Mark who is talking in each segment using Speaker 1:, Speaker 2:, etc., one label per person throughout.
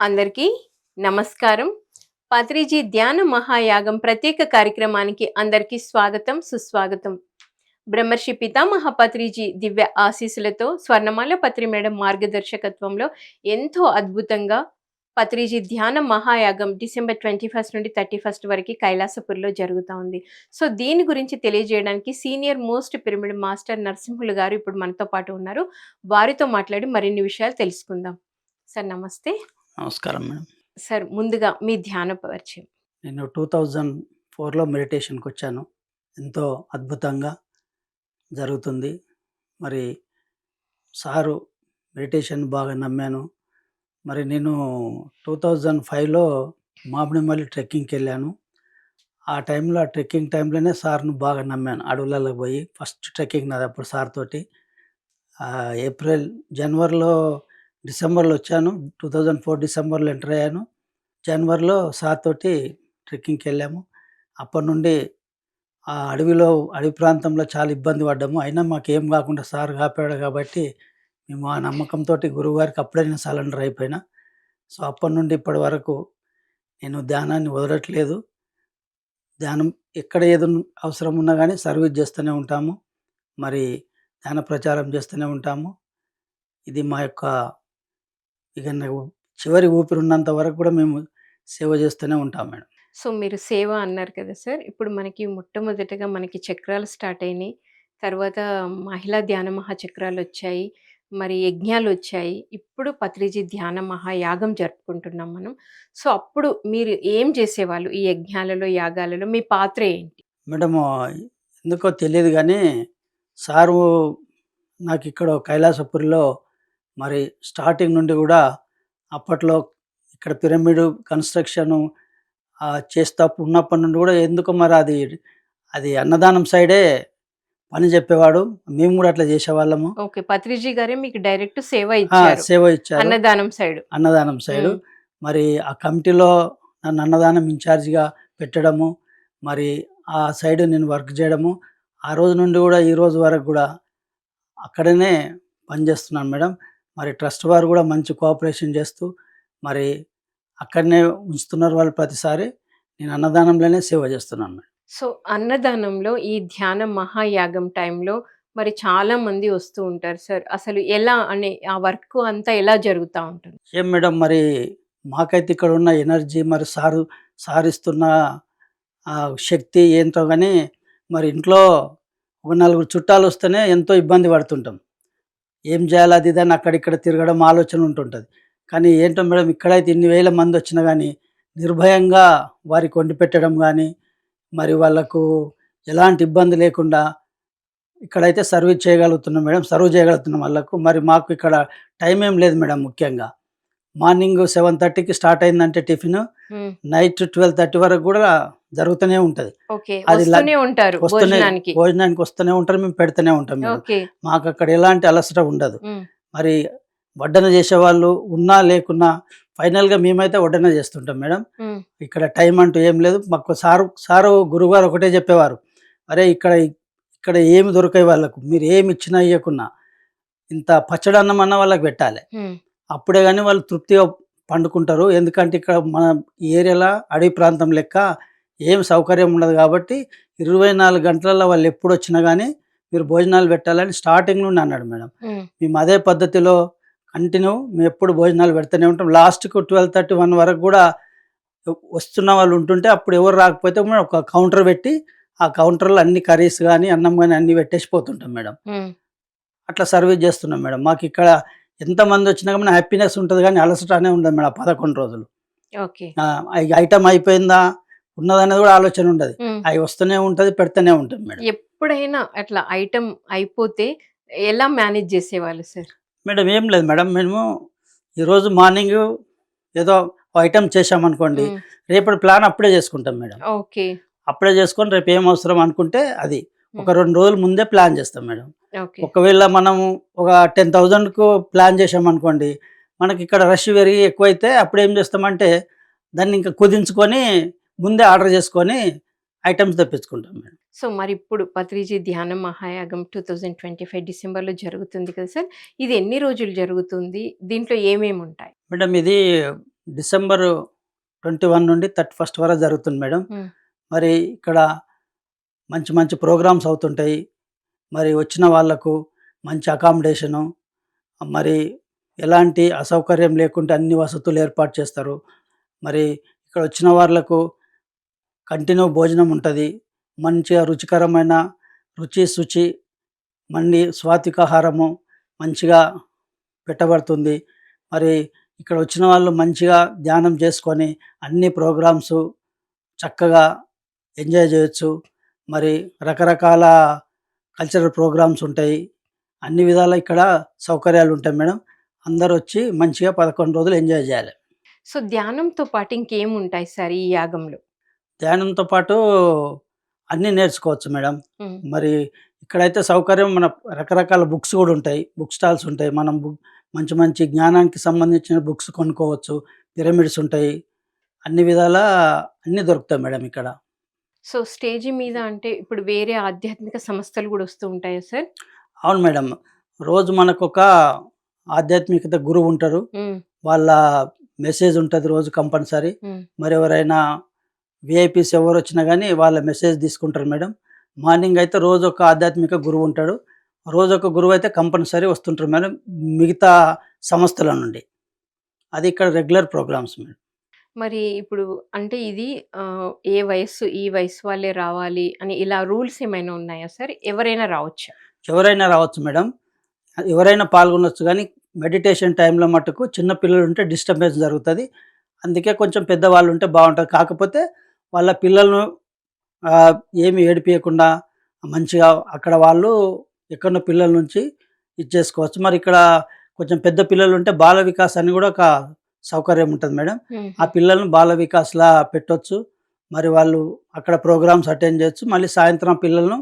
Speaker 1: అందరికీ నమస్కారం. పత్రిజీ ధ్యాన మహాయాగం ప్రత్యేక కార్యక్రమానికి అందరికీ స్వాగతం సుస్వాగతం. బ్రహ్మర్షి పితామహ పత్రిజీ దివ్య ఆశీస్సులతో స్వర్ణమాల పత్రి మేడం మార్గదర్శకత్వంలో ఎంతో అద్భుతంగా పత్రిజీ ధ్యాన మహాయాగం డిసెంబర్ ట్వంటీ ఫస్ట్ నుండి థర్టీ ఫస్ట్ వరకు కైలాసపూర్లో జరుగుతూ ఉంది. సో దీని గురించి తెలియజేయడానికి senior most pyramid master Narasimhulu garu ఇప్పుడు మనతో పాటు ఉన్నారు. వారితో మాట్లాడి మరిన్ని విషయాలు తెలుసుకుందాం. సార్ నమస్తే.
Speaker 2: నమస్కారం మేడం.
Speaker 1: సార్ ముందుగా మీ ధ్యాన పరిచయం.
Speaker 2: నేను టూ థౌజండ్ ఫోర్లో మెడిటేషన్కి వచ్చాను ఎంతో అద్భుతంగా జరుగుతుంది. మరి సారు మెడిటేషన్ బాగా నమ్మాను. మరి నేను టూ థౌజండ్ ఫైవ్లో మామిడిమల్లి ట్రెక్కింగ్కి వెళ్ళాను ఆ టైంలో ఆ ట్రెక్కింగ్ టైంలోనే సార్ను బాగా నమ్మాను. అడవులలో పోయి ఫస్ట్ ట్రెక్కింగ్ నాది అప్పుడు సార్ తోటి. ఏప్రిల్ జనవరిలో డిసెంబర్లో వచ్చాను. టూ థౌజండ్ ఫోర్ డిసెంబర్లో ఎంటర్ అయ్యాను. జనవరిలో సార్ తోటి ట్రెక్కింగ్కి వెళ్ళాము. అప్పటి నుండి ఆ అడవిలో అడవి ప్రాంతంలో చాలా ఇబ్బంది పడ్డాము. అయినా మాకు ఏం కాకుండా సార్ కాపాడు కాబట్టి మేము ఆ నమ్మకంతో గురువుగారికి అప్పుడే నేను సరెండర్ అయిపోయినా. సో అప్పటి నుండి ఇప్పటి వరకు నేను ధ్యానాన్ని వదలట్లేదు. ధ్యానం ఎక్కడ ఏదో అవసరం ఉన్నా కానీ సర్వీస్ చేస్తూనే ఉంటాము. మరి ధ్యాన ప్రచారం చేస్తూనే ఉంటాము. ఇది మా యొక్క ఇక చివరి ఊపిరి ఉన్నంత వరకు కూడా మేము సేవ చేస్తూనే ఉంటాం మేడం.
Speaker 1: సో మీరు సేవ అన్నారు కదా సార్ ఇప్పుడు మనకి మొట్టమొదటిగా మనకి చక్రాలు స్టార్ట్ అయినాయి. తర్వాత మహిళా ధ్యాన మహాచక్రాలు వచ్చాయి మరి యజ్ఞాలు వచ్చాయి. ఇప్పుడు పత్రిజీ ధ్యాన మహాయాగం జరుపుకుంటున్నాం మనం. సో అప్పుడు మీరు ఏం చేసేవాళ్ళు? ఈ యజ్ఞాలలో యాగాలలో మీ పాత్ర ఏంటి?
Speaker 2: మేడము ఎందుకో తెలియదు కానీ సారు నాకు ఇక్కడ కైలాసపురిలో మరి స్టార్టింగ్ నుండి కూడా అప్పట్లో ఇక్కడ పిరమిడ్ కన్స్ట్రక్షన్ చేస్తా ఉన్నప్పటి నుండి కూడా ఎందుకో మరి అది అది అన్నదానం సైడే పని చెప్పేవాడు. మేము కూడా అట్లా చేసేవాళ్ళము.
Speaker 1: ఓకే పత్రిజీ గారే మీకు డైరెక్ట్ సేవ ఇచ్చారు.
Speaker 2: సేవ ఇచ్చారు.
Speaker 1: అన్నదానం సైడ్
Speaker 2: అన్నదానం సైడు మరి ఆ కమిటీలో నన్ను అన్నదానం ఇన్ఛార్జిగా పెట్టడము మరి ఆ సైడ్ నేను వర్క్ చేయడము ఆ రోజు నుండి కూడా ఈ రోజు వరకు కూడా అక్కడనే పనిచేస్తున్నాను మేడం. మరి ట్రస్ట్ వారు కూడా మంచి కోఆపరేషన్ చేస్తూ మరి అక్కడనే ఉంచుతున్నారు వాళ్ళు ప్రతిసారి. నేను అన్నదానంలోనే సేవ చేస్తున్నాను
Speaker 1: సో అన్నదానంలో ఈ ధ్యాన మహాయాగం టైంలో మరి చాలా మంది వస్తూ ఉంటారు సార్. అసలు ఎలా అనే ఆ వర్క్ అంతా ఎలా జరుగుతూ ఉంటుంది?
Speaker 2: ఏం మేడం మరి మాకైతే ఇక్కడ ఉన్న ఎనర్జీ మరి సారు సారిస్తున్న ఆ శక్తి ఏంటో కానీ మరి ఇంట్లో ఒక నలుగురు చుట్టాలు వస్తేనే ఎంతో ఇబ్బంది పడుతుంటాం. ఏం చేయాలి అది దాన్ని అక్కడిక్కడ తిరగడం ఆలోచన ఉంటుంటుంది. కానీ ఏంటో మేడం ఇక్కడైతే ఇన్ని వేల మంది వచ్చినా కానీ నిర్భయంగా వారికి వండి పెట్టడం కానీ మరి వాళ్ళకు ఎలాంటి ఇబ్బంది లేకుండా ఇక్కడైతే సర్వీస్ చేయగలుగుతున్నాం మేడం సర్వ్ చేయగలుగుతున్నాం వాళ్ళకు. మరి మాకు ఇక్కడ టైం ఏం లేదు మేడం ముఖ్యంగా. మార్నింగ్ సెవెన్ థర్టీకి స్టార్ట్ అయిందంటే టిఫిన్. నైట్ ట్వెల్వ్ థర్టీ వరకు కూడా జరుగుతూనే ఉంటుంది. అది
Speaker 1: ఉంటారు భోజనానికి.
Speaker 2: వస్తూనే ఉంటారు మేము పెడుతూనే ఉంటాం మాకు అక్కడ ఎలాంటి అలసట ఉండదు. మరి వడ్డన చేసేవాళ్ళు ఉన్నా లేకున్నా ఫైనల్గా మేమైతే వడ్డన చేస్తుంటాం మేడం. ఇక్కడ టైం అంటూ ఏం లేదు. మాకు సారు సారు గురువుగారు ఒకటే చెప్పేవారు. అరే ఇక్కడ ఇక్కడ ఏమి దొరకాయి వాళ్ళకు? మీరు ఏమి ఇచ్చినా ఇవ్వకున్నా ఇంత పచ్చడి అన్నం అన్న వాళ్ళకి పెట్టాలి. అప్పుడే కానీ వాళ్ళు తృప్తిగా పండుకుంటారు. ఎందుకంటే ఇక్కడ మన ఏరియాలో అడవి ప్రాంతం లెక్క ఏం సౌకర్యం ఉండదు కాబట్టి ఇరవై నాలుగు గంటలలో వాళ్ళు ఎప్పుడు వచ్చినా కానీ మీరు భోజనాలు పెట్టాలని స్టార్టింగ్ నుండి అన్నాడు మేడం. మేము అదే పద్ధతిలో కంటిన్యూ మేము ఎప్పుడు భోజనాలు పెడుతూనే ఉంటాం. లాస్ట్కు ట్వెల్వ్ థర్టీ వన్ వరకు కూడా వస్తున్న వాళ్ళు ఉంటుంటే అప్పుడు ఎవరు రాకపోతే మేము ఒక కౌంటర్ పెట్టి ఆ కౌంటర్లో అన్ని కర్రీస్ కానీ అన్నం కానీ అన్ని పెట్టేసి పోతుంటాం మేడం. అట్లా సర్వీస్ చేస్తున్నాం మేడం. మాకు ఇక్కడ ఎంతమంది వచ్చినా కానీ హ్యాపీనెస్ ఉంటుంది కానీ అలసటనే ఉండదు మేడం పదకొండు రోజులు.
Speaker 1: ఓకే.
Speaker 2: ఐటమ్ అయిపోయిందా? ఉన్నదనేది కూడా ఆలోచన ఉండదు. అవి వస్తూనే ఉంటుంది పెడుతూనే ఉంటుంది మేడం.
Speaker 1: ఎప్పుడైనా అట్లా ఐటమ్ అయిపోతే ఎలా మేనేజ్ చేసేవాళ్ళు సార్?
Speaker 2: మేడం ఏం లేదు మేడం. మేము ఈరోజు మార్నింగ్ ఏదో ఐటమ్ చేసామనుకోండి రేపటి ప్లాన్ అప్పుడే చేసుకుంటాం మేడం.
Speaker 1: ఓకే.
Speaker 2: అప్పుడే చేసుకొని రేపు ఏం అవసరం అనుకుంటే అది. ఒక రెండు రోజుల ముందే ప్లాన్ చేస్తాం మేడం. ఒకవేళ మనం ఒక టెన్ థౌజండ్కు ప్లాన్ చేసామనుకోండి మనకి ఇక్కడ రష్ పెరిగి ఎక్కువైతే అప్పుడు ఏం చేస్తామంటే దాన్ని ఇంకా కుదించుకొని ముందే ఆర్డర్ చేసుకొని ఐటమ్స్ తెప్పించుకుంటాం మేడం.
Speaker 1: సో మరి ఇప్పుడు పత్రిజీ ధ్యాన మహాయాగం టూ థౌజండ్ ట్వంటీ ఫైవ్ డిసెంబర్లో జరుగుతుంది కదా సార్. ఇది ఎన్ని రోజులు జరుగుతుంది? దీంట్లో ఏమేమి ఉంటాయి?
Speaker 2: మేడం ఇది డిసెంబర్ ట్వంటీ వన్ నుండి థర్టీ ఫస్ట్ వరకు జరుగుతుంది మేడం. మరి ఇక్కడ మంచి మంచి ప్రోగ్రామ్స్ అవుతుంటాయి. మరి వచ్చిన వాళ్ళకు మంచి అకామిడేషను మరి ఎలాంటి అసౌకర్యం లేకుండా అన్ని వసతులు ఏర్పాటు చేస్తారు. మరి ఇక్కడ వచ్చిన వాళ్ళకు కంటిన్యూ భోజనం ఉంటుంది. మంచిగా రుచికరమైన రుచి శుచి మండి స్వాతికాహారము మంచిగా పెట్టబడుతుంది. మరి ఇక్కడ వచ్చిన వాళ్ళు మంచిగా ధ్యానం చేసుకొని అన్ని ప్రోగ్రామ్స్ చక్కగా ఎంజాయ్ చేయొచ్చు. మరి రకరకాల కల్చరల్ ప్రోగ్రామ్స్ ఉంటాయి. అన్ని విధాల ఇక్కడ సౌకర్యాలు ఉంటాయి మేడం. అందరూ వచ్చి మంచిగా పదకొండు రోజులు ఎంజాయ్ చేయాలి.
Speaker 1: సో ధ్యానంతో పాటు ఇంకేం ఉంటాయి సార్ ఈ యాగంలో?
Speaker 2: ధ్యానంతో పాటు అన్నీ నేర్చుకోవచ్చు మేడం. మరి ఇక్కడైతే సౌకర్యం మన రకరకాల బుక్స్ కూడా ఉంటాయి. బుక్ స్టాల్స్ ఉంటాయి. మనం బుక్ మంచి మంచి జ్ఞానానికి సంబంధించిన బుక్స్ కొనుక్కోవచ్చు. పిరమిడ్స్ ఉంటాయి. అన్ని విధాల అన్నీ దొరుకుతాయి మేడం ఇక్కడ.
Speaker 1: సో స్టేజ్ మీద అంటే ఇప్పుడు వేరే ఆధ్యాత్మిక సంస్థలు కూడా వస్తూ ఉంటాయా సార్?
Speaker 2: అవును మేడం. రోజు మనకు ఒక ఆధ్యాత్మికత గురువు ఉంటారు. వాళ్ళ మెసేజ్ ఉంటుంది రోజు కంపల్సరీ. మరి ఎవరైనా విఐపీస్ ఎవరు వచ్చినా కానీ వాళ్ళ మెసేజ్ తీసుకుంటారు మేడం. మార్నింగ్ అయితే రోజు ఒక ఆధ్యాత్మిక గురువు ఉంటాడు. రోజు ఒక గురువు అయితే కంపల్సరీ వస్తుంటారు మేడం మిగతా సంస్థల నుండి. అది ఇక్కడ రెగ్యులర్ ప్రోగ్రామ్స్ మేడం.
Speaker 1: మరి ఇప్పుడు అంటే ఇది ఏ వయస్సు ఈ వయసు వాళ్ళే రావాలి అని ఇలా రూల్స్ ఏమైనా ఉన్నాయా సార్? ఎవరైనా రావచ్చా?
Speaker 2: ఎవరైనా రావచ్చు మేడం. ఎవరైనా పాల్గొనవచ్చు కానీ మెడిటేషన్ టైంలో మటుకు చిన్న పిల్లలు ఉంటే డిస్టర్బెన్స్ జరుగుతుంది. అందుకే కొంచెం పెద్దవాళ్ళు ఉంటే బాగుంటుంది కాకపోతే వాళ్ళ పిల్లలను ఏమి ఏడిపించకుండా మంచిగా అక్కడ వాళ్ళు ఎక్కడో పిల్లల నుంచి ఇచ్చేసుకోవచ్చు. మరి ఇక్కడ కొంచెం పెద్ద పిల్లలు ఉంటే బాల వికాస్ అని కూడా ఒక సౌకర్యం ఉంటుంది మేడం. ఆ పిల్లల్ని బాల వికాస్లా పెట్టొచ్చు. మరి వాళ్ళు అక్కడ ప్రోగ్రామ్స్ అటెండ్ చేయొచ్చు. మళ్ళీ సాయంత్రం పిల్లలను.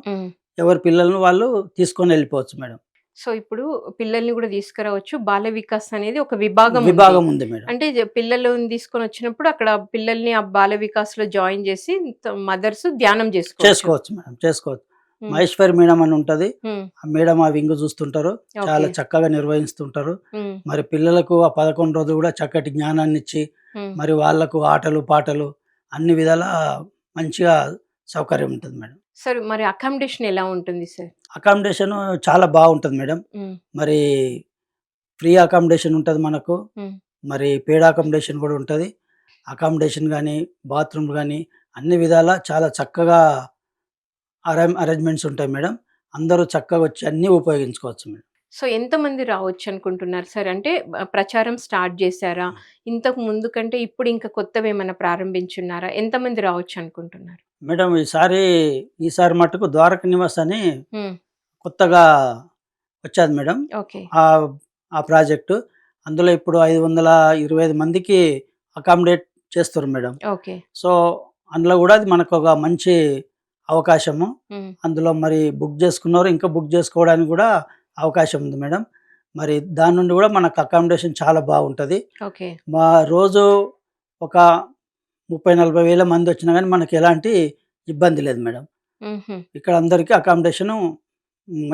Speaker 2: ఎవరి పిల్లలను వాళ్ళు తీసుకొని వెళ్ళిపోవచ్చు మేడం.
Speaker 1: సో ఇప్పుడు పిల్లల్ని కూడా తీసుకురావచ్చు బాల వికాస్ అనేది ఒక విభాగం ఉంది.
Speaker 2: విభాగం ఉంది మేడం
Speaker 1: అంటే పిల్లలను తీసుకొని వచ్చినప్పుడు అక్కడ పిల్లల్ని ఆ బాల వికాస్లో జాయిన్ చేసి మదర్స్ ధ్యానం చేసుకోవచ్చు
Speaker 2: చేసుకోవచ్చు మేడం చేసుకోవచ్చు. మహేశ్వరి మేడం అని ఉంటుంది. ఆ మేడం ఆ వింగ్ చూస్తుంటారు చాలా. చక్కగా నిర్వహిస్తుంటారు. మరి పిల్లలకు ఆ పదకొండు రోజులు కూడా చక్కటి జ్ఞానాన్ని ఇచ్చి. మరి వాళ్ళకు ఆటలు పాటలు అన్ని విధాల మంచిగా సౌకర్యం ఉంటుంది మేడం
Speaker 1: సార్ మరి అకామిడేషన్ ఎలా ఉంటుంది సార్?
Speaker 2: అకామిడేషన్ చాలా బాగుంటుంది మేడం. మరి ఫ్రీ అకామిడేషన్ ఉంటుంది మనకు. మరి పేడ్ అకామిడేషన్ కూడా ఉంటుంది. అకామిడేషన్ కానీ బాత్రూమ్ కానీ అన్ని విధాల చాలా చక్కగా అరే అరేంజ్మెంట్స్ ఉంటాయి మేడం. అందరూ చక్కగా వచ్చి అన్నీ ఉపయోగించుకోవచ్చు మేడం.
Speaker 1: సో ఎంతమంది రావచ్చు అనుకుంటున్నారు సార్? అంటే ప్రచారం స్టార్ట్ చేశారా? ఇంతకు ముందు కంటే ఇప్పుడు ఇంకా కొత్తవి ఏమైనా ప్రారంభించున్నారా? ఎంతమంది రావచ్చు అనుకుంటున్నారు?
Speaker 2: మేడం ఈసారి ఈసారి మటుకు ద్వారక నివాస్ అని. కొత్తగా వచ్చాది మేడం. ఆ ప్రాజెక్టు. అందులో ఇప్పుడు ఐదు వందల ఇరవై ఐదు మందికి అకామిడేట్ చేస్తారు మేడం.
Speaker 1: ఓకే.
Speaker 2: సో అందులో కూడా అది మనకు ఒక మంచి అవకాశము. అందులో మరి బుక్ చేసుకున్నారు. ఇంకా బుక్ చేసుకోవడానికి కూడా అవకాశం ఉంది మేడం. మరి దాని నుండి కూడా మనకు అకామిడేషన్ చాలా బాగుంటుంది. మా రోజు ఒక ముప్పై నలభై వేల మంది వచ్చినా కానీ మనకి ఎలాంటి ఇబ్బంది లేదు మేడం. ఇక్కడ అందరికీ అకామిడేషను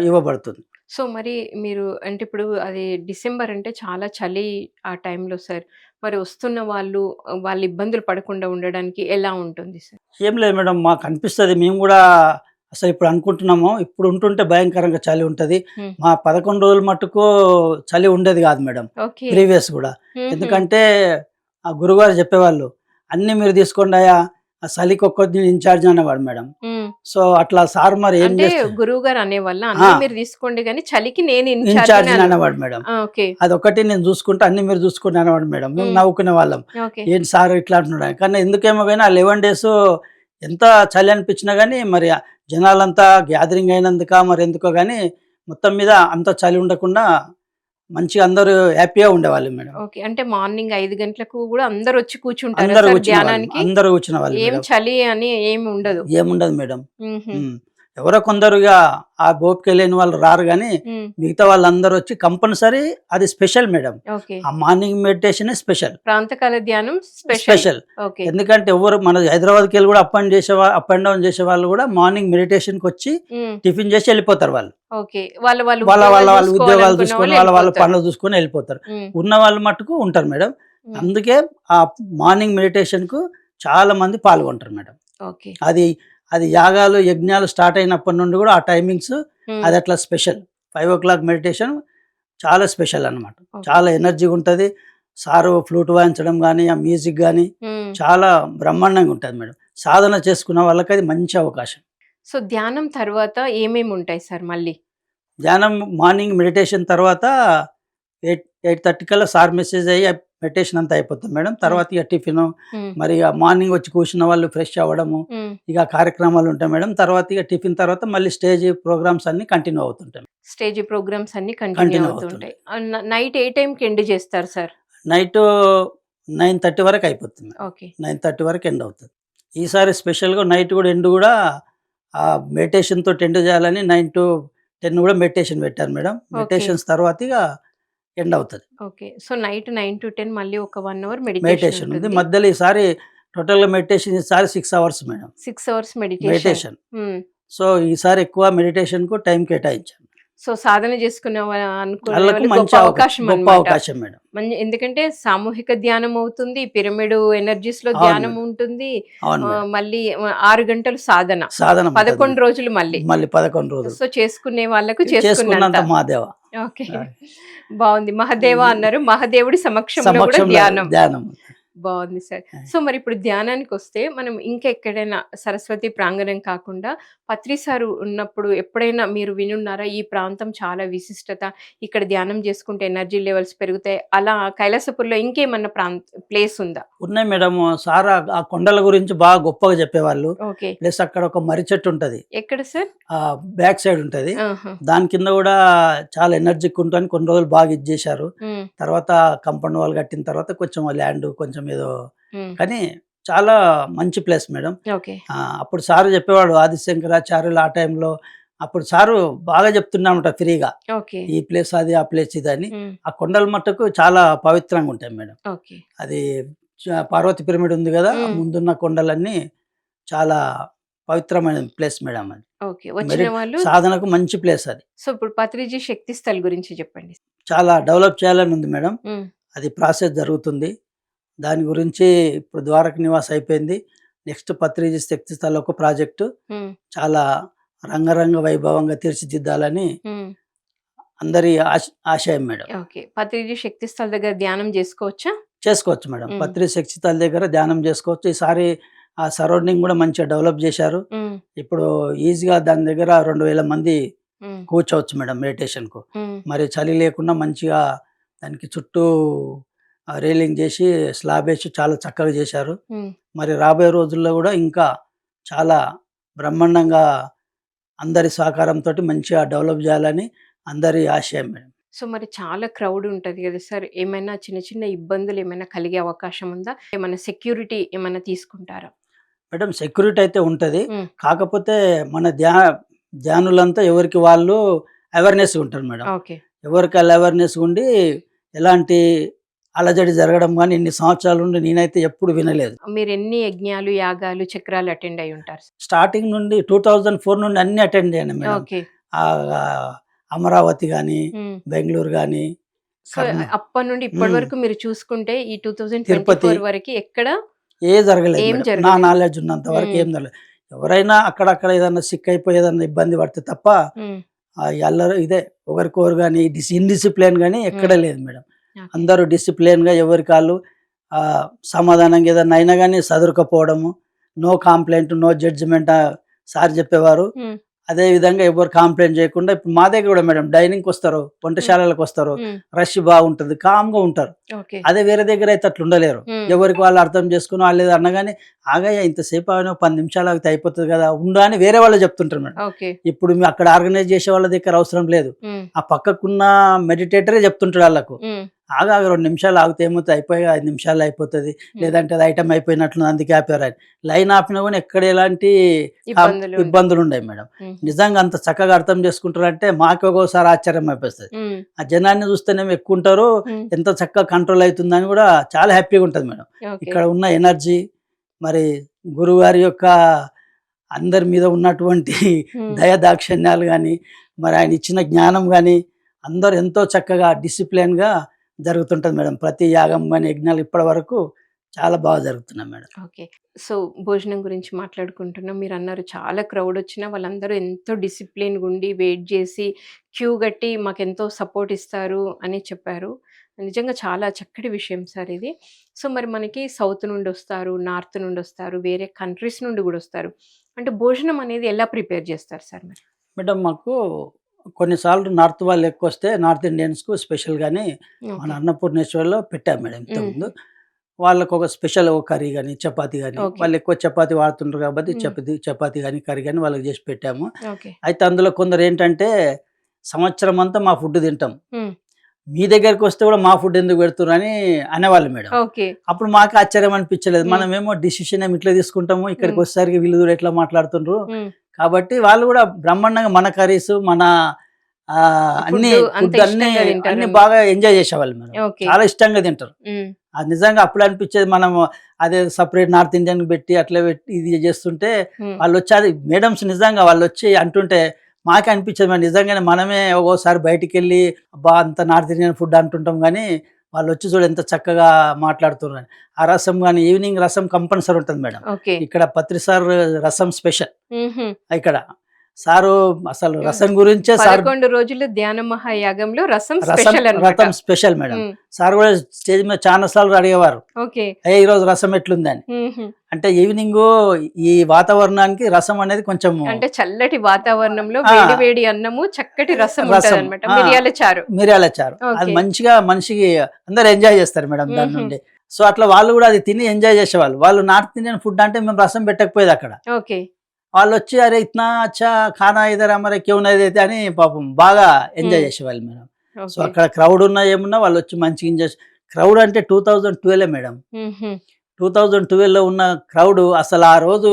Speaker 2: ఇవ్వబడుతుంది.
Speaker 1: సో మరి మీరు అంటే ఇప్పుడు అది డిసెంబర్ అంటే చాలా చలి ఆ టైంలో సార్. మరి వస్తున్న వాళ్ళు వాళ్ళు ఇబ్బందులు పడకుండా ఉండడానికి ఎలా ఉంటుంది సార్?
Speaker 2: ఏం లేదు మేడం మాకు అనిపిస్తుంది. మేము కూడా అసలు ఇప్పుడు అనుకుంటున్నాము. ఇప్పుడు ఉంటుంటే భయంకరంగా చలి ఉంటుంది. మా పదకొండు రోజుల మట్టుకు చలి ఉండేది కాదు మేడం. ప్రీవియస్ కూడా. ఎందుకంటే ఆ గురుగారు చెప్పేవాళ్ళు అన్ని మీరు తీసుకోండి అయ్యా ఆ చలికి ఒక్కటి ఇన్ఛార్జ్ అనేవాడు మేడం. సో అట్లా సార్ మరి ఏం
Speaker 1: గురువు గారు
Speaker 2: ఆ.
Speaker 1: మీరు తీసుకోండి కానీ చలికి నేను
Speaker 2: ఇన్ఛార్జ్ అనేవాడు మేడం.
Speaker 1: ఓకే.
Speaker 2: అదొకటి నేను చూసుకుంటే అన్ని మీరు చూసుకుంటే అనేవాడు మేడం. మేము. నవ్వుకునే వాళ్ళం. ఏంటి సార్ ఇట్లా అంటున్నాడు. కానీ ఎందుకేమో కానీ ఆ లెవెన్ డేస్ ఎంత చలి అనిపించినా కానీ మరి జనాలంతా గ్యాదరింగ్ అయినందుక మరి ఎందుకో కానీ మొత్తం మీద అంత చలి ఉండకుండా మంచిగా అందరూ హ్యాపీగా ఉండేవాళ్ళు మేడం.
Speaker 1: ఓకే అంటే మార్నింగ్ ఐదు గంటలకు కూడా అందరు వచ్చి కూర్చుంటారు
Speaker 2: అందరూ వాళ్ళు అందరూ కూర్చున్న వాళ్ళు
Speaker 1: ఏం. చలి అని ఏమి ఉండదు.
Speaker 2: ఏముండదు మేడం. ఎవరో కొందరుగా ఆ ఓపిక లేని వాళ్ళు రారు కానీ. మిగతా వాళ్ళందరూ వచ్చి కంపల్సరీ అది స్పెషల్ మేడం. ఆ మార్నింగ్ మెడిటేషన్ స్పెషల్.
Speaker 1: ప్రాంతకాల ధ్యానం స్పెషల్.
Speaker 2: ఎందుకంటే ఎవరు మన హైదరాబాద్కి వెళ్ళి కూడా అప్ అండ్ చేసే అప్ అండ్ డౌన్ చేసే వాళ్ళు కూడా మార్నింగ్ మెడిటేషన్కి వచ్చి
Speaker 1: మ్మ్.
Speaker 2: టిఫిన్ చేసి వెళ్ళిపోతారు వాళ్ళు.
Speaker 1: వాళ్ళ వాళ్ళు
Speaker 2: వాళ్ళ ఉద్యోగాలు చూసుకొని
Speaker 1: వాళ్ళు
Speaker 2: వాళ్ళ. పనులు చూసుకొని వెళ్ళిపోతారు. ఉన్న వాళ్ళు మట్టుకు ఉంటారు మేడం. అందుకే ఆ మార్నింగ్ మెడిటేషన్కు చాలా మంది పాల్గొంటారు మేడం.
Speaker 1: ఓకే.
Speaker 2: అది అది యాగాలు యజ్ఞాలు స్టార్ట్ అయినప్పటి నుండి కూడా ఆ టైమింగ్స్
Speaker 1: ఉమ్,
Speaker 2: అది అట్లా special five o'clock meditation చాలా స్పెషల్ అన్నమాట.
Speaker 1: ఓకే.
Speaker 2: చాలా ఎనర్జీగా ఉంటుంది. సారు ఫ్లూట్ వాయించడం కానీ ఆ మ్యూజిక్ కానీ
Speaker 1: ఉమ్.
Speaker 2: చాలా బ్రహ్మాండంగా ఉంటుంది మేడం. సాధన చేసుకున్న వాళ్ళకి అది మంచి అవకాశం.
Speaker 1: సో ధ్యానం తర్వాత ఏమేమి ఉంటాయి సార్ మళ్ళీ?
Speaker 2: ధ్యానం మార్నింగ్ మెడిటేషన్ తర్వాత ఎయిట్ ఎయిట్ థర్టీ కల్లా సార్ మెసేజ్ అయ్యి మెడిటేషన్ అంతా అయిపోతుంది మేడం. తర్వాత ఇక టిఫిన్
Speaker 1: ఉమ్,
Speaker 2: మరి మార్నింగ్ వచ్చి కూర్చున్న వాళ్ళు ఫ్రెష్ అవ్వడము
Speaker 1: ఉమ్.
Speaker 2: ఇక కార్యక్రమాలు ఉంటాయి మేడం. తర్వాత ఇక టిఫిన్ తర్వాత మళ్ళీ స్టేజ్ ప్రోగ్రామ్స్ అన్ని కంటిన్యూ అవుతుంటాయి.
Speaker 1: స్టేజ్ ప్రోగ్రామ్స్ అన్ని కంటిన్యూ అవుతుంటాయి. నైట్ ఏ టైం కి ఎండ్ చేస్తారు సార్?
Speaker 2: నైట్ నైన్ థర్టీ వరకు అయిపోతుంది నైన్ థర్టీ వరకు ఎండ్ అవుతుంది. ఈసారి స్పెషల్గా నైట్ కూడా ఎండ్ కూడా ఆ మెడిటేషన్ తోటి ఎండ్ చేయాలని నైన్ టు టెన్ కూడా మెడిటేషన్ పెట్టారు మేడం. మెడిటేషన్స్ తర్వాత ఇక ఎండ్ అవుతుంది.
Speaker 1: Okay. So night nine to ten మళ్ళీ ఒక వన్ అవర్
Speaker 2: మెడిటేషన్
Speaker 1: మెడిటేషన్
Speaker 2: ఉంది. మధ్యలో ఈసారి టోటల్గా మెడిటేషన్ ఈసారి six hours madam.
Speaker 1: Six hours meditation.
Speaker 2: Meditation. So ఈసారి ఎక్కువ మెడిటేషన్కు టైం కేటాయించాను.
Speaker 1: సో సాధన చేసుకునే
Speaker 2: మంచి అవకాశం
Speaker 1: అవకాశం
Speaker 2: గొప్ప
Speaker 1: అన్నమాట.
Speaker 2: అవకాశం మేడం.
Speaker 1: ఎందుకంటే సామూహిక ధ్యానం అవుతుంది పిరమిడ్
Speaker 2: ఎనర్జీస్లో
Speaker 1: ధ్యానం. ఉంటుంది. మళ్ళీ ఆరు గంటలు సాధన.
Speaker 2: సాధన
Speaker 1: పదకొండు. రోజులు మళ్ళీ.
Speaker 2: మళ్ళీ పదకొండు రోజులు.
Speaker 1: సో చేసుకునే వాళ్ళకు
Speaker 2: చేసుకున్నంత. మాదేవ.
Speaker 1: ఓకే. బాగుంది. మహదేవ అన్నారు. మహదేవుడి సమక్షంలో కూడా ధ్యానం.
Speaker 2: ధ్యానం.
Speaker 1: బాగుంది సార్. సో మరి ఇప్పుడు ధ్యానానికి వస్తే మనం ఇంకెక్కడైనా సరస్వతి ప్రాంగణం కాకుండా పత్రి సారు ఉన్నప్పుడు ఎప్పుడైనా మీరు వినున్నారా? ఈ ప్రాంతం చాలా విశిష్టత ఇక్కడ ధ్యానం చేసుకుంటే ఎనర్జీ లెవెల్స్ పెరుగుతాయి అలా కైలాసపూర్లో ఇంకేమన్నా ప్రాంత ప్లేస్ ఉందా
Speaker 2: ఉన్నాయి మేడం. సార్ ఆ- కొండల గురించి బాగా గొప్పగా చెప్పేవాళ్ళు.
Speaker 1: ఓకే.
Speaker 2: ప్లస్ అక్కడ ఒక మర్రి చెట్టు ఉంటది.
Speaker 1: ఎక్కడ సార్?
Speaker 2: బ్యాక్ సైడ్ ఉంటది. దాని కింద కూడా చాలా ఎనర్జిక్ ఉంటుంది కొన్ని రోజులు బాగా ఇది చేశారు. తర్వాత కంపౌండ్ వాల్ కట్టిన తర్వాత కొంచెం ల్యాండ్ కొంచెం ఏదో. కానీ చాలా మంచి ప్లేస్ మేడం. అప్పుడు సారు చెప్పేవాడు ఆదిశంకరాచార్యులు ఆ టైంలో. అప్పుడు సారు బాగా చెప్తున్నామట ఫ్రీగా. ఈ ప్లేస్ అది ఆ ప్లేస్ ఇది అని. ఆ కొండల మట్టుకు చాలా పవిత్రంగా ఉంటాయి మేడం. అది పార్వతి పిరమిడ్ ఉంది కదా. ముందున్న కొండలన్నీ చాలా పవిత్రమైన ప్లేస్ మేడం అది. సాధనకు మంచి ప్లేస్ అది.
Speaker 1: సో ఇప్పుడు పత్రిజీ శక్తి స్థల్ గురించి చెప్పండి.
Speaker 2: చాలా డెవలప్ చేయాలని ఉంది మేడం. అది ప్రాసెస్ జరుగుతుంది. దాని గురించి ఇప్పుడు ద్వారక నివాస్ అయిపోయింది. నెక్స్ట్ పత్రిజీ శక్తి స్థల ఒక ప్రాజెక్టు. చాలా రంగరంగ వైభవంగా తీర్చిదిద్దాలని. అందరి ఆశ ఆశయం మేడం.
Speaker 1: ఓకే. పత్రిజీ శక్తి స్థల్ దగ్గర ధ్యానం చేసుకోవచ్చా?
Speaker 2: చేసుకోవచ్చు మేడం. పత్రి శక్తి స్థల దగ్గర ధ్యానం చేసుకోవచ్చు. ఈసారి ఆ సరౌండింగ్ కూడా మంచిగా డెవలప్ చేశారు. ఇప్పుడు ఈజీగా దాని దగ్గర రెండు వేల మంది కూర్చోవచ్చు మేడం మెడిటేషన్కు.
Speaker 1: ఉమ్,
Speaker 2: మరి చలి లేకుండా మంచిగా దానికి చుట్టూ రైలింగ్ చేసి స్లాబ్ వేసి చాలా చక్కగా చేశారు. మరి రాబోయే రోజుల్లో కూడా ఇంకా చాలా బ్రహ్మాండంగా అందరి సహకారంతో మంచిగా డెవలప్ చేయాలని అందరి ఆశయం మేడం.
Speaker 1: సో మరి చాలా క్రౌడ్ ఉంటది కదా సార్. ఏమైనా చిన్న చిన్న ఇబ్బందులు ఏమైనా కలిగే అవకాశం ఉందా? ఏమైనా సెక్యూరిటీ ఏమైనా తీసుకుంటారా?
Speaker 2: మేడం సెక్యూరిటీ అయితే ఉంటుంది. కాకపోతే మన ధ్యా ధ్యానులంతా ఎవరికి వాళ్ళు అవేర్నెస్ ఉంటారు మేడం.
Speaker 1: ఓకే.
Speaker 2: ఎవరికి వాళ్ళు అవేర్నెస్ ఉండి ఎలాంటి అలజడి జరగడం కానీ ఇన్ని సంవత్సరాల నుండి నేనైతే ఎప్పుడు వినలేదు
Speaker 1: మీరు ఎన్ని యజ్ఞాలు యాగాలు చక్రాలు అటెండ్ అయి ఉంటారు
Speaker 2: స్టార్టింగ్ నుండి టూ థౌజండ్ ఫోర్ నుండి అన్ని అటెండ్ అయ్యాను మేడం అమరావతి కానీ. బెంగళూరు కానీ
Speaker 1: అప్పటి నుండి ఇప్పటి. వరకు మీరు చూసుకుంటే ఈ టూ థౌజండ్
Speaker 2: తిరుపతి.
Speaker 1: వరకు ఎక్కడ
Speaker 2: ఏ జరగలేదు. నా నాలెడ్జ్ ఉన్నంత వరకు. ఏం జరగలేదు ఎవరైనా అక్కడక్కడ ఏదైనా సిక్ అయిపోయి ఏదైనా ఇబ్బంది పడితే తప్ప ఎల్లరు ఇదే ఒకరికొకరు కానీ డిసి ఇన్డిసిప్లిన్ కానీ ఎక్కడ. లేదు మేడం. అందరూ డిసిప్లిన్గా ఎవరికి వాళ్ళు ఆ, సమాధానంగా ఏదైనా అయినా కానీ చదువుకపోవడము no complaint no judgement sir చెప్పేవారు.
Speaker 1: ఉమ్,
Speaker 2: అదే విధంగా ఎవరు కాంప్లైంట్ చేయకుండా ఇప్పుడు మా దగ్గర కూడా మేడం డైనింగ్కి వస్తారు వంటశాలలకు వస్తారు
Speaker 1: ఉమ్,
Speaker 2: రష్ బాగుంటుంది కామ్గా ఉంటారు. అదే వేరే దగ్గర అయితే అట్లా ఉండలేరు. ఎవరికి వాళ్ళు అర్థం చేసుకుని వాళ్ళు ఏదో అనగానే ఆగయ్యా ఇంతసేపు అయినా పది నిమిషాలు ఆగితే అయిపోతుంది కదా ఉండు అని వేరే వాళ్ళు చెప్తుంటారు మేడం. ఇప్పుడు అక్కడ ఆర్గనైజ్ చేసే వాళ్ళ దగ్గర అవసరం లేదు. ఆ పక్కకున్న మెడిటేటరే చెప్తుంటాడు వాళ్ళకు. ఆగా రెండు నిమిషాలు ఆగితే ఏమవుతుంది? అయిపోయి ఐదు నిమిషాలు అయిపోతుంది. లేదంటే అది ఐటమ్ అయిపోయినట్లు అందుకే ఆపారు అని. లైన్ ఆపినా కూడా ఎక్కడ ఎలాంటి
Speaker 1: ఇబ్బందులు ఉండవు.
Speaker 2: మేడం. నిజంగా అంత చక్కగా అర్థం చేసుకుంటారంటే మాకు ఒక్కోసారి ఆశ్చర్యం అయిపోతుంది ఆ జనాన్ని చూస్తేనేమో ఎక్కువ ఉంటారు. ఎంత చక్కగా కంట్రోల్ అవుతుందని కూడా చాలా హ్యాపీగా ఉంటుంది మేడం. ఇక్కడ ఉన్న ఎనర్జీ మరి గురువారి యొక్క అందరి మీద ఉన్నటువంటి దయ దాక్షిణ్యాలు కానీ మరి ఆయన ఇచ్చిన జ్ఞానం కానీ అందరూ ఎంతో చక్కగా డిసిప్లిన్గా జరుగుతుంటుంది మేడం. ప్రతి యాగం కానీ యజ్ఞాలు ఇప్పటి వరకు చాలా బాగా జరుగుతున్నాయి మేడం.
Speaker 1: ఓకే. సో భోజనం గురించి మాట్లాడుకుంటున్నాం. మీరు అన్నారు చాలా క్రౌడ్ వచ్చినా వాళ్ళందరూ ఎంతో డిసిప్లిన్గా ఉండి వెయిట్ చేసి క్యూ కట్టి మాకు ఎంతో సపోర్ట్ ఇస్తారు అని చెప్పారు. నిజంగా చాలా చక్కటి విషయం సార్ ఇది. సో మరి మనకి సౌత్ నుండి వస్తారు నార్త్ నుండి వస్తారు వేరే కంట్రీస్ నుండి కూడా వస్తారు. అంటే భోజనం అనేది ఎలా ప్రిపేర్ చేస్తారు సార్ మరి?
Speaker 2: మేడం మాకు కొన్నిసార్లు నార్త్ వాళ్ళు ఎక్కువ వస్తే నార్త్ ఇండియన్స్కు స్పెషల్ కానీ మన అన్నపూర్ణేశ్వర్లో పెట్టాం మేడం ఇంతకుముందు వాళ్ళకు ఒక స్పెషల్ ఒక కర్రీ కానీ చపాతి కానీ. వాళ్ళు ఎక్కువ చపాతి వాడుతుంటారు కాబట్టి. చపాతి చపాతి కానీ కర్రీ కానీ వాళ్ళకి చేసి పెట్టాము అయితే అందులో కొందరు ఏంటంటే సంవత్సరం అంతా మా ఫుడ్ తింటాం. మీ దగ్గరికి వస్తే కూడా మా ఫుడ్ ఎందుకు పెడుతున్నారు అని అనేవాళ్ళు మేడం అప్పుడు మాకు ఆశ్చర్యం అనిపించలేదు. మనమేమో డిసిషన్ ఏమి ఇట్లా తీసుకుంటాము ఇక్కడికి. వచ్చేసరికి వీళ్ళు ఎట్లా మాట్లాడుతుండ్రు. కాబట్టి వాళ్ళు కూడా బ్రహ్మాండంగా మన కర్రీస్ మన అన్ని అన్ని అన్ని. బాగా ఎంజాయ్ చేసేవాళ్ళు
Speaker 1: ఓకే
Speaker 2: చాలా ఇష్టంగా తింటారు. అది నిజంగా అప్పుడు అనిపించేది మనం అదే సపరేట్ నార్త్ ఇండియన్ పెట్టి అట్లా పెట్టి ఇది చేస్తుంటే. వాళ్ళు వచ్చి అది మేడమ్స్ నిజంగా వాళ్ళు వచ్చి అంటుంటే మాకే అనిపించేది మరి నిజంగానే మనమే ఒక్కోసారి బయటికి వెళ్ళి అబ్బా అంత నార్త్ ఇండియన్ ఫుడ్ అంటుంటాం కానీ వాళ్ళు వచ్చి చూడు ఎంత చక్కగా మాట్లాడుతున్నారు ఆ రసం కానీ ఈవినింగ్ రసం కంపల్సరీ ఉంటుంది మేడం. ఇక్కడ పత్రి సార్ రసం స్పెషల్. ఇక్కడ. సారు అసలు రసం గురించే సార్
Speaker 1: పదకొండు రోజులు ధ్యాన మహాయాగంలో రసం
Speaker 2: రసం
Speaker 1: స్పెషల్
Speaker 2: రసం
Speaker 1: అన్నమాట.
Speaker 2: Special madam. సార్ కూడా స్టేజ్ మీద చాలా సార్లు అడిగేవారు. ఈ రోజు రసం ఎట్లుందని. అంటే ఈవినింగ్ ఈ వాతావరణానికి రసం అనేది కొంచెం
Speaker 1: అంటే చల్లటి వాతావరణంలో. వేడి వేడి అన్నము చక్కటి రసం
Speaker 2: రసం.
Speaker 1: మిరియాల చారు.
Speaker 2: మిరియాల చారు. అది. మంచిగా మనిషికి అందరు ఎంజాయ్ చేస్తారు మేడం దాని. నుండి. సో అట్లా వాళ్ళు కూడా అది తిని ఎంజాయ్ చేసేవాళ్ళు. వాళ్ళు నార్త్ ఇండియన్ ఫుడ్ అంటే మేము రసం పెట్టకపోయేది అక్కడ.
Speaker 1: ఓకే.
Speaker 2: వాళ్ళు వచ్చి అరే ఇట్నా అచ్చా ఖానా ఇదర్ అమరే క్యూ అయితే అని పాపం బాగా ఎంజాయ్. చేసేవాళ్ళు మేడం సో అక్కడ క్రౌడ్ ఉన్నా ఏమున్నా వాళ్ళు వచ్చి మంచిగా ఎంజాయ్ క్రౌడ్ అంటే two thousand twelve madam. Two thousand ట్వెల్వ్లో ఉన్న క్రౌడ్ అసలు ఆ రోజు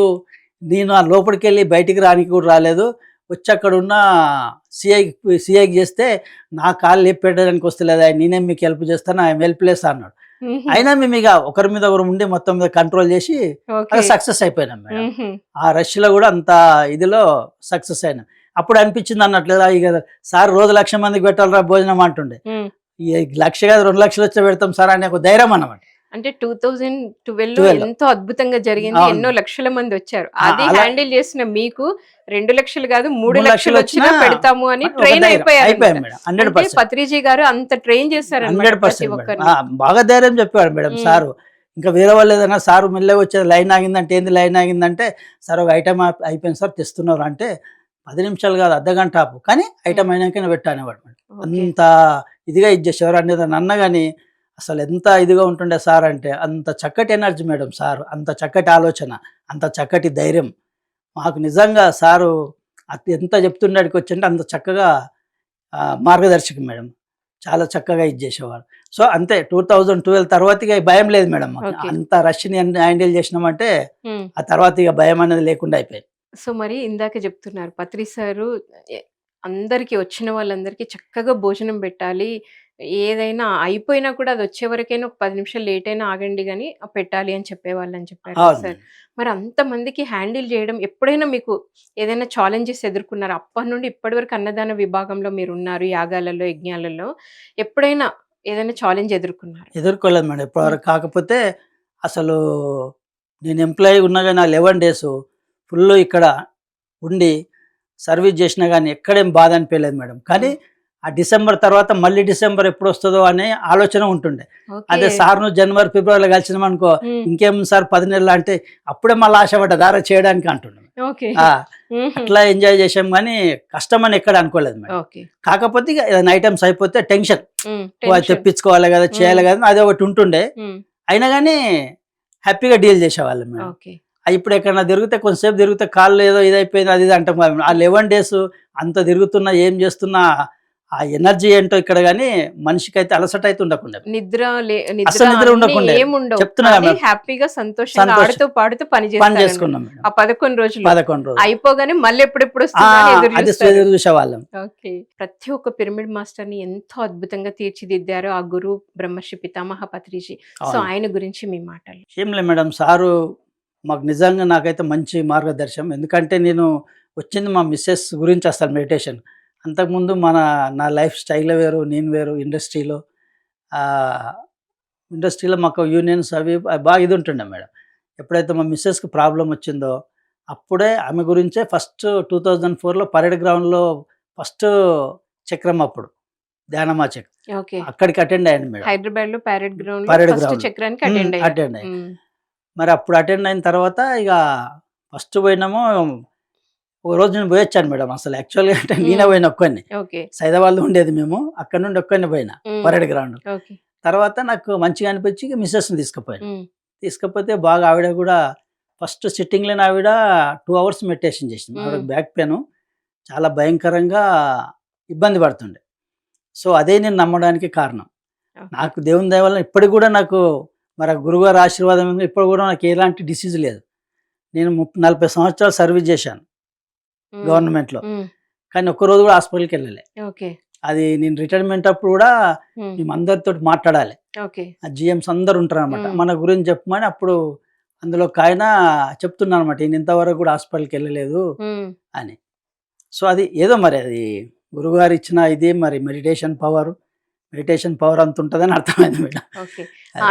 Speaker 2: నేను ఆ లోపలికి వెళ్ళి బయటికి రానికి కూడా రాలేదు వచ్చి అక్కడ ఉన్న సిఐ సిఐకి చేస్తే నా కాళ్ళు లేపి పెట్టడానికి వస్తలేదా నేనేం మీకు హెల్ప్ చేస్తాను ఐఎమ్ హెల్ప్లెస్ అన్నాడు. అయినా మేము ఇక ఒకరి మీద ఒకరు ఉండి మొత్తం మీద కంట్రోల్ చేసి సక్సెస్ అయిపోయినాం మేడం. ఆ రష్లో కూడా అంత ఇదిలో సక్సెస్ అయినాం. అప్పుడు అనిపించింది అన్నట్లేదా ఇక సార్ రోజు లక్ష మందికి పెట్టాలరా భోజనం అంటుండే. ఈ లక్ష కాదు రెండు లక్షలు వచ్చే పెడతాం సార్ అనే ఒక ధైర్యం అన్నమాట.
Speaker 1: అంటే టూ థౌజండ్ ట్వెల్వ్. లో
Speaker 2: 12.
Speaker 1: ఎంతో అద్భుతంగా జరిగింది. ఎన్నో లక్షల మంది వచ్చారు. అది హ్యాండిల్ చేసిన మీకు రెండు లక్షలు కాదు మూడు లక్షలు వచ్చినా పెడతాము అని ట్రైన్. అయిపోయారు పత్రిజీ గారు అంత ట్రైన్ చేశారు
Speaker 2: బాగా ధైర్యం చెప్పాడు మేడం. సారు. ఇంకా వేరే వాళ్ళు ఏదైనా సారు మెల్లగా వచ్చేది లైన్ ఆగిందంటే ఏంది లైన్ ఆగిందంటే సార్ ఒక ఐటమ్ అయిపోయింది సార్ తెస్తున్నారు. అంటే పది నిమిషాలు కాదు అర్ధ గంట ఆపు. కానీ ఐటమ్ అయినాకనే పెట్టానేవాడు. అంత ఇదిగా ఇది చేసేవారు. అనేది అన్న కానీ అసలు ఎంత ఇదిగా ఉంటుండే సార్ అంటే అంత చక్కటి ఎనర్జీ మేడం సార్ అంత చక్కటి ఆలోచన అంత చక్కటి ధైర్యం. మాకు నిజంగా సారు ఎంత చెప్తుండేటికి వచ్చింటే అంత చక్కగా మార్గదర్శకం మేడం. చాలా చక్కగా ఇది చేసేవారు. సో అంతే టూ థౌజండ్ ట్వెల్వ్ తర్వాత ఇక భయం లేదు మేడం. అంత రష్ని హ్యాండిల్ చేసినామంటే. ఆ తర్వాత ఇక భయం అనేది లేకుండా అయిపోయింది.
Speaker 1: సో మరి ఇందాక చెప్తున్నారు పత్రి సారు అందరికి వచ్చిన వాళ్ళందరికీ చక్కగా భోజనం పెట్టాలి ఏదైనా అయిపోయినా కూడా అది వచ్చే వరకైనా ఒక పది నిమిషాలు లేట్ అయినా ఆగండి కానీ పెట్టాలి అని చెప్పేవాళ్ళు అని చెప్పారు సార్. మరి అంతమందికి హ్యాండిల్ చేయడం ఎప్పుడైనా మీకు ఏదైనా ఛాలెంజెస్ ఎదుర్కొన్నారు? అప్పటి నుండి ఇప్పటి వరకు అన్నదాన విభాగంలో మీరు ఉన్నారు యాగాలలో యజ్ఞాలలో ఎప్పుడైనా ఏదైనా ఛాలెంజ్ ఎదుర్కొన్నారు?
Speaker 2: ఎదుర్కోలేదు మేడం ఇప్పటివరకు కాకపోతే అసలు నేను ఎంప్లాయీ ఉన్నా కానీ ఆ లెవెన్ డేస్ ఫుల్ ఇక్కడ ఉండి సర్వీస్ చేసినా కానీ ఎక్కడేం బాధ అనిపించలేదు మేడం. కానీ ఆ డిసెంబర్ తర్వాత మళ్ళీ డిసెంబర్ ఎప్పుడు వస్తుందో అనే ఆలోచన ఉంటుండే. అదే సార్ను జనవరి ఫిబ్రవరిలో కలిసినాం అనుకో ఇంకేం సార్ పది నెలలు అంటే అప్పుడే మళ్ళీ ఆశపడ్డ దారా చేయడానికి అంటుండే. అట్లా ఎంజాయ్ చేసాం కానీ కష్టం అని ఎక్కడ అనుకోలేదు మేడం. కాకపోతే ఏదైనా ఐటమ్స్ అయిపోతే టెన్షన్. తెప్పించుకోవాలి కదా చేయాలి కదా అది ఒకటి ఉంటుండే. అయినా కానీ హ్యాపీగా డీల్ చేసేవాళ్ళం మేడం. ఇప్పుడు ఎక్కడన్నా తిరిగితే కొంతసేపు తిరిగితే కాళ్ళు ఏదో ఇది అయిపోయింది అది ఇది అంటాం కదా. ఆ లెవెన్ డేస్ అంత తిరుగుతున్నా ఏం చేస్తున్నా ఆ ఎనర్జీ ఏంటో ఇక్కడ కానీ మనిషికి అయితే అలసట అయితే ఉండకుండా
Speaker 1: నిద్ర
Speaker 2: అసలు నిద్ర ఉండకుండే. చెప్తున్నా.
Speaker 1: హ్యాపీగా సంతోషంగా
Speaker 2: సంతోషం.
Speaker 1: ఆడుతూ పాడుతూ పని
Speaker 2: పని చేసుకున్నాం
Speaker 1: ఆ పదకొండు రోజులు.
Speaker 2: పదకొండు రోజులు.
Speaker 1: అయిపోగానే మళ్ళీ ఎప్పుడెప్పుడు
Speaker 2: చూసేవాళ్ళం.
Speaker 1: ఓకే. ప్రతి ఒక్క పిరమిడ్ మాస్టర్ని ఎంతో అద్భుతంగా తీర్చిదిద్దారు ఆ గురువు బ్రహ్మర్షి పితామహ పత్రిజీ. సో. ఆయన గురించి మీ మాటలు.
Speaker 2: ఏం లేదు మేడం. సారు మాకు నిజంగా నాకైతే మంచి మార్గదర్శనం. ఎందుకంటే నేను వచ్చింది మా మిస్సెస్ గురించి అసలు మెడిటేషన్. అంతకుముందు మన నా లైఫ్ స్టైల్ వేరు నేను వేరు ఇండస్ట్రీలో ఇండస్ట్రీలో మాకు యూనియన్స్ అవి బాగా ఇది ఉంటుండే మేడం. ఎప్పుడైతే మా మిస్సెస్కి ప్రాబ్లం వచ్చిందో అప్పుడే ఆమె గురించే ఫస్ట్ టూ థౌజండ్ ఫోర్లో పరేడ్ గ్రౌండ్లో ఫస్ట్ చక్రం అప్పుడు ధ్యానమా చక్రం. అక్కడికి అటెండ్ అయ్యాను మేడం.
Speaker 1: హైదరాబాద్లో ప్యారెడ్ గ్రౌండ్ ఫస్ట్
Speaker 2: ground.
Speaker 1: చక్రానికి అటెండ్
Speaker 2: అటెండ్ అయ్యాను మరి అప్పుడు అటెండ్ అయిన తర్వాత ఇక ఫస్ట్ పోయినామో ఒక రోజు నేను పోయొచ్చాను మేడం. అసలు యాక్చువల్గా అంటే నేనే. పోయిన ఒక్కడిని. సైదాబాద్లో ఉండేది మేము. అక్కడ నుండి ఒక్కడిని పోయినా పరేడ్ గ్రౌండ్ తర్వాత నాకు మంచిగా అనిపించి మిస్సెస్ని తీసుకుపోయాను. తీసుకపోతే బాగా ఆవిడ కూడా ఫస్ట్ సిట్టింగ్లోనే ఆవిడ టూ అవర్స్ మెడిటేషన్ చేసింది. ఆవిడ. బ్యాక్ పెయిన్ చాలా భయంకరంగా ఇబ్బంది పడుతుండే. సో అదే నేను నమ్మడానికి కారణం. నాకు దేవుని దయ వల్ల ఇప్పటికి కూడా నాకు మరి గురుగారు ఆశీర్వాదం. ఇప్పుడు కూడా నాకు ఎలాంటి డిసీజ్ లేదు. నేను ముప్పై నలభై సంవత్సరాలు సర్వీస్ చేశాను.
Speaker 1: ఉమ్,
Speaker 2: గవర్నమెంట్లో.
Speaker 1: ఉమ్,
Speaker 2: కానీ ఒక్కరోజు కూడా హాస్పిటల్కి వెళ్ళలే. అది నేను రిటైర్మెంట్ అప్పుడు కూడా మేము అందరితో మాట్లాడాలి. జిఎంస్ అందరు ఉంటారు అనమాట. మన గురించి చెప్పమని అప్పుడు అందులో ఒక ఆయన చెప్తున్నాను అనమాట ఈయన ఇంతవరకు కూడా హాస్పిటల్కి వెళ్ళలేదు అని. సో అది ఏదో మరి అది గురుగారు ఇచ్చిన ఇది మరి మెడిటేషన్ పవర్. మెడిటేషన్ పవర్ అంత ఉంటుందని అర్థమైంది మేడం.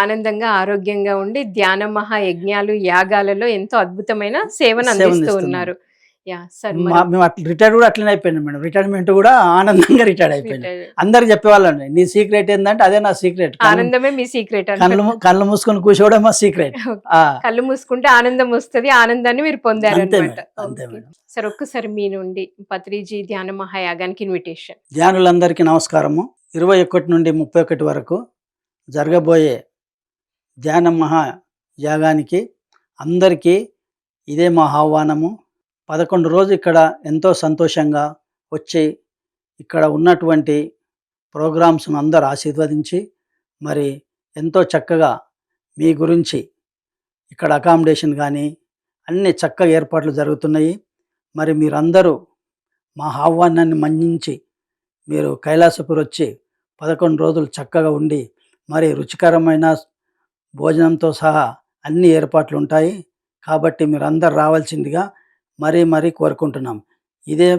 Speaker 1: ఆనందంగా ఆరోగ్యంగా ఉండి ధ్యాన మహా యజ్ఞాలు యాగాలలో ఎంతో అద్భుతమైన సేవను అందిస్తూ. ఉన్నారు.
Speaker 2: మేము అట్లా రిటైర్డ్ కూడా అట్లనే అయిపోయింది మేడం. రిటైర్మెంట్ కూడా ఆనందంగా రిటైర్డ్ అయిపోయింది.
Speaker 1: మరి
Speaker 2: అందరికి చెప్పేవాళ్ళండి నీ సీక్రెట్ ఏంటంటే అదే నా సీక్రెట్
Speaker 1: ఆనందమే మీ సీక్రెట్
Speaker 2: కళ్ళు కళ్ళు మూసుకొని కూర్చోవడం మా సీక్రెట్
Speaker 1: కళ్ళు మూసుకుంటే ఆనందం వస్తుంది ఆనందాన్ని మీరు పొందారు
Speaker 2: అంతే మేడం.
Speaker 1: సార్ ఒక్కసారి మీ నుండి పత్రిజీ ధ్యాన మహాయాగానికి ఇన్విటేషన్
Speaker 2: ధ్యానులందరికీ నమస్కారము. ఇరవై ఒకటి నుండి ముప్పై ఒకటి వరకు జరగబోయే ధ్యాన మహా యాగానికి అందరికీ ఇదే మా ఆహ్వానము. పదకొండు రోజు ఇక్కడ ఎంతో సంతోషంగా వచ్చి ఇక్కడ ఉన్నటువంటి ప్రోగ్రామ్స్ను అందరూ ఆశీర్వదించి మరి ఎంతో చక్కగా మీ గురించి ఇక్కడ అకామిడేషన్ కానీ అన్ని చక్కగా ఏర్పాట్లు జరుగుతున్నాయి. మరి మీరందరూ మా ఆహ్వానాన్ని మన్నించి మీరు కైలాసపురి వచ్చి పదకొండు రోజులు చక్కగా ఉండి మరి రుచికరమైన భోజనంతో సహా అన్ని ఏర్పాట్లు ఉంటాయి. కాబట్టి మీరు అందరు రావాల్సిందిగా మరీ మరీ కోరుకుంటున్నాం. ఇదే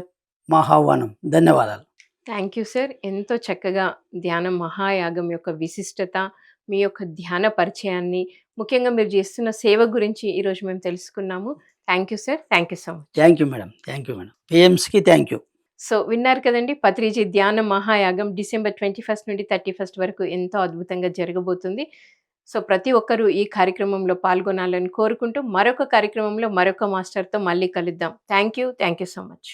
Speaker 2: మా ఆహ్వానం. ధన్యవాదాలు.
Speaker 1: థ్యాంక్ యూ సార్ ఎంతో చక్కగా ధ్యాన మహాయాగం యొక్క విశిష్టత మీ యొక్క ధ్యాన పరిచయాన్ని ముఖ్యంగా మీరు చేస్తున్న సేవ గురించి ఈరోజు మేము తెలుసుకున్నాము. Thank you sir thank you so much
Speaker 2: thank you madam thank you madam పిఎంస్కి thank you
Speaker 1: so విన్నారు కదండి పత్రిజీ ధ్యాన మహాయాగం డిసెంబర్ ట్వంటీ ఫస్ట్ నుండి థర్టీ ఫస్ట్ వరకు ఎంతో అద్భుతంగా జరగబోతుంది. సో ప్రతి ఒక్కరూ ఈ కార్యక్రమంలో పాల్గొనాలని కోరుకుంటూ మరొక కార్యక్రమంలో మరొక మాస్టర్తో మళ్ళీ కలుద్దాం. Thank you thank you so much.